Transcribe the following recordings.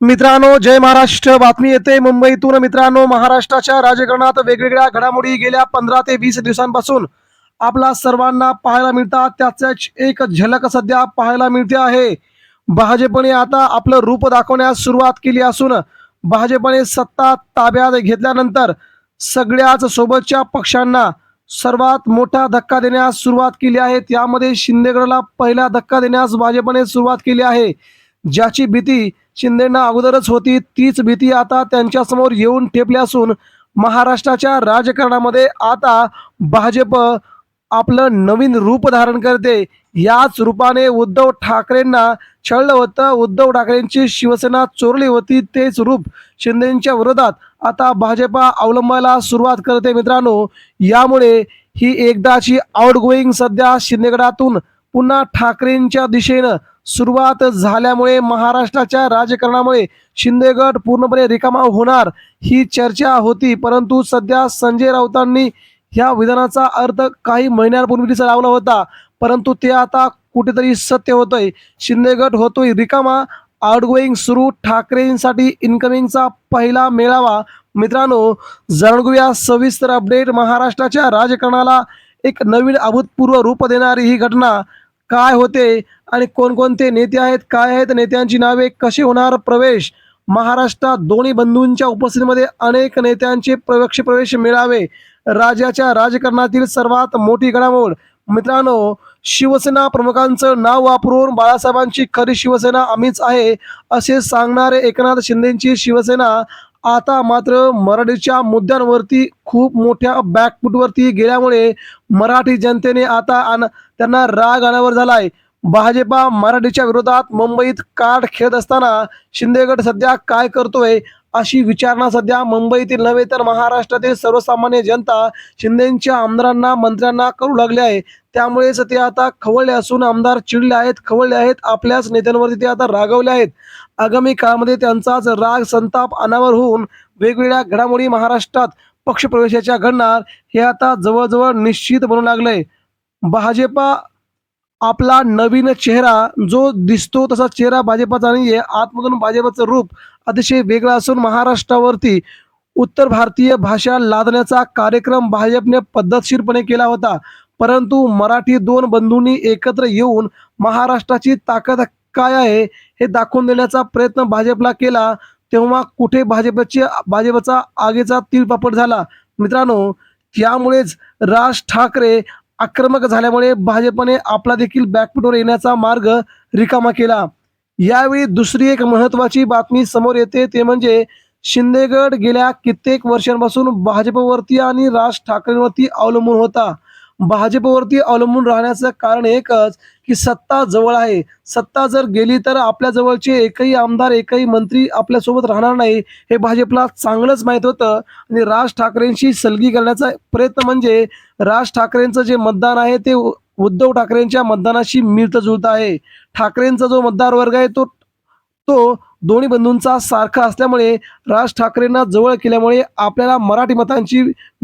मित्रांनो जय महाराष्ट्र. बातमी येते मुंबईतून. मित्रांनो महाराष्ट्राच्या राजकारणात वेगवेगळ्या घडामोडी गेल्या पंधरा ते वीस दिवसांपासून. आपला सर्वांना पाहायला मिळतात. त्याच एक झलक सध्या पाहायला मिळते आहे. भाजपने आता आपलं रूप दाखवण्यास सुरुवात केली असून भाजपने सत्ता ताब्यात घेतल्यानंतर सगळ्याच सोबतच्या पक्षांना सर्वात मोठा धक्का देण्यास सुरुवात केली आहे. त्यामध्ये शिंदेगडला पहिला धक्का देण्यास भाजपने सुरुवात केली आहे. ज्याची भीती शिंदेना अगोदरच होती तीच भीती आता त्यांच्यासमोर येऊन ठेपली असून महाराष्ट्राच्या राजकारणामध्ये आता भाजप आपलं नवीन रूप धारण करते. याच रूपाने उद्धव ठाकरेंना छळलं होतं. उद्धव ठाकरेंची शिवसेना चोरली होती तेच रूप शिंदेच्या विरोधात आता भाजपा अवलंबायला सुरुवात करते मित्रांनो. यामुळे ही एकदाची आउटगोईंग सध्या शिंदेगडातून पुन्हा ठाकरेंच्या दिशेनं सुरुवात झाल्यामुळे महाराष्ट्राच्या राजकारणामुळे शिंदेगड पूर्णपणे रिकामा होणार ही चर्चा होती. परंतु सध्या संजय राऊतांनी ह्या विधानाचा अर्थ काही महिन्यांपूर्वीच लावला होता. परंतु ते आता कुठेतरी सत्य होतंय. शिंदेगड होतोय रिकामा. आउटगोईंग सुरू. ठाकरेंसाठी इन्कमिंगचा पहिला मेळावा. मित्रांनो जाणूया सविस्तर अपडेट महाराष्ट्राच्या राजकारणाला एक नवीन अभूतपूर्व रूप देणारी ही घटना. काय होते आणि कोणकोणते नेते आहेत काय आहेत नेत्यांची नावे कशी होणार प्रवेश? महाराष्ट्रात दोन्ही बंधूंच्या उपस्थितीमध्ये अनेक नेत्यांचे प्रवेश प्रवेश मिळावे. राज्याच्या राजकारणातील सर्वात मोठी घडामोड. मित्रांनो शिवसेना प्रमुखांचं नाव वापरून बाळासाहेबांची खरी शिवसेना आम्हीच आहे असे सांगणारे एकनाथ शिंदेची शिवसेना आता मात्र मराठीच्या मुद्द्यांवरती खूप मोठ्या बॅकफूटवरती गेल्यामुळे मराठी जनतेने आता आण त्यांना राग आण्यावर झालाय. भाजपा मराठीच्या विरोधात मुंबईत काठ खेळत असताना शिंदेगड सध्या काय करतोय? अशी विचारणा सध्या मुंबईतील नव्हे तर महाराष्ट्रातील सर्वसामान्य जनता शिंदेच्या आमदारांना मंत्र्यांना करू लागले आहे. त्यामुळेच ते आता खवळले असून आमदार चिडले आहेत खवळले आहेत आपल्याच नेत्यांवरती ते आता रागवले आहेत. आगामी काळामध्ये त्यांचाच राग संताप अनावर होऊन वेगवेगळ्या घडामोडी महाराष्ट्रात पक्षप्रवेशाच्या घडणार हे आता जवळजवळ निश्चित बनू लागलंय. भाजपा आपला नवीन चेहरा जो दिसतो तसा चेहरा भाजपाचा नाहीये. आतमधून भाजपाचं रूप अतिशय वेगळं असून महाराष्ट्रावरती उत्तर भारतीय भाषा लादण्याचा कार्यक्रम भाजपने पद्धतशीरपणे केला होता. परंतु मराठी दोन बंधूंनी एकत्र येऊन महाराष्ट्राची ताकद काय आहे हे दाखवून देण्याचा प्रयत्न भाजपला केला. तेव्हा कुठे भाजपचे भाजपचा आगेचा तीळपापड झाला? मित्रांनो त्यामुळेच राज ठाकरे आक्रमक झाल्यामुळे भाजपने आपला देखील बॅकफुटवर येण्याचा मार्ग रिकामा केला. यावेळी दुसरी एक महत्वाची बातमी समोर येते ते म्हणजे शिंदेगड गेल्या कित्येक वर्षांपासून भाजपवरती आणि राज ठाकरेंवरती अवलंबून होता. भाजपवरती अवलंबून राहण्याचं कारण एकच की सत्ता जवळ आहे. सत्ता जर गेली तर आपल्या जवळचे एकही आमदार एकही मंत्री आपल्यासोबत राहणार नाही हे भाजपला चांगलंच माहीत होतं. आणि राज ठाकरेंशी सलगी करण्याचा प्रयत्न म्हणजे राज ठाकरेंचं जे मतदान आहे ते उ- उद्धव ठाकरेंच्या मतदानाशी मिळतं जुळत आहे. ठाकरेंचा जो मतदार वर्ग आहे तो तो दोन्ही बंधूंचा सारखा असल्यामुळे राज ठाकरेंना जवळ केल्यामुळे आपल्याला मराठी मतांची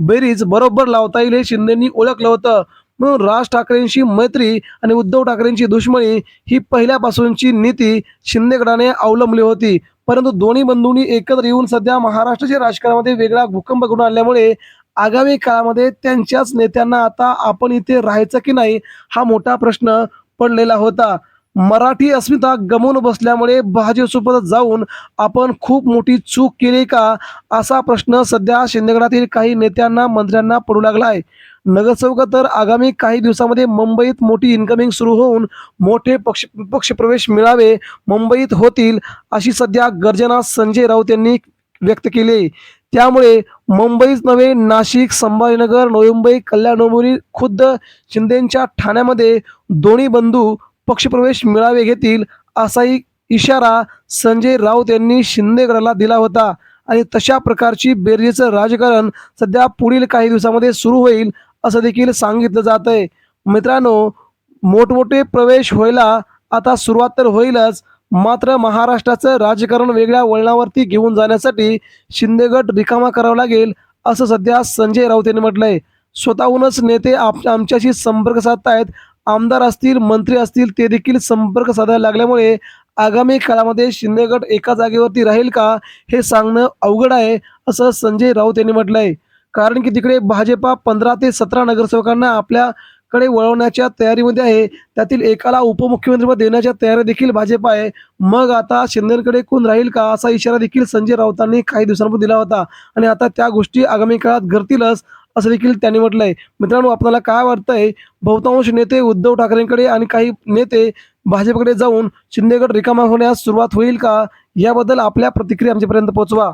बेरीज बरोबर लावता येईल हे शिंदेंनी ओळखलं होतं. म्हणून राज ठाकरेंशी मैत्री आणि उद्धव ठाकरेंची दुश्मनी ही पहिल्यापासूनची नीती शिंदेगडाने अवलंबली होती. परंतु दोन्ही बंधूंनी एकत्र येऊन सध्या महाराष्ट्राच्या राजकारणामध्ये वेगळा भूकंप घडून आणल्यामुळे आगामी काळामध्ये त्यांच्याच नेत्यांना आता आपण इथे राहायचं की नाही हा मोठा प्रश्न पडलेला होता. मराठी अस्मिता गमवून बसल्यामुळे भाजपसोबत जाऊन आपण खूप मोठी चूक केली का? असा प्रश्न सध्या शिंदेगडातील काही नेत्यांना मंत्र्यांना पडू लागला आहे नगरसेवक तर आगामी काही दिवसामध्ये मुंबईत मोठी इन्कमिंग सुरू होऊन मोठे पक्ष पक्षप्रवेश मिळावे मुंबईत होतील अशी सध्या गर्जना संजय राऊत यांनी व्यक्त केली. त्यामुळे मुंबईच नव्हे नाशिक संभाजीनगर नवी मुंबई कल्याण डोंबिवली खुद्द शिंदेच्या ठाण्यामध्ये दोन्ही बंधू पक्षप्रवेश मिळावे घेतील असाही इशारा संजय राऊत यांनी शिंदेगडाला दिला होता. आणि तशा प्रकारची बेरजेचं राजकारण सध्या पुढील काही दिवसामध्ये सुरू होईल असं देखील सांगितलं जात आहे मित्रांनो मोठमोठे प्रवेश व्हायला आता सुरुवात तर होईलच मात्र महाराष्ट्राचं राजकारण वेगळ्या वळणावरती घेऊन जाण्यासाठी शिंदेगड रिकामा करावा लागेल असं सध्या संजय राऊत यांनी म्हटलंय. स्वतःहूनच नेते आप आमच्याशी संपर्क साधतायत आमदार असतील मंत्री असतील ते देखील संपर्क साधायला लागल्यामुळे आगामी काळामध्ये शिंदेगड एका जागेवरती राहील का हे सांगणं अवघड आहे असं संजय राऊत यांनी म्हटलं आहे कारण की तिकडे भाजपा पंधरा ते सतरा नगरसेवकांना आपल्याकडे वळवण्याच्या तयारीमध्ये आहे. त्यातील एकाला उपमुख्यमंत्रीपद देण्याच्या तयारी देखील भाजप आहे. मग आता शिंदेकडे कोण राहील का असा इशारा देखील संजय राऊतांनी काही दिवसांपूर्वी दिला होता. आणि आता त्या गोष्टी आगामी काळात घडतीलच असं देखील त्यांनी म्हटलंय. मित्रांनो आपल्याला काय वाटतंय? बहुतांश नेते उद्धव ठाकरेंकडे आणि काही नेते भाजपकडे जाऊन शिंदेगड रिकामा होण्यास सुरुवात होईल का? याबद्दल आपल्या प्रतिक्रिया आमच्यापर्यंत पोहोचवा.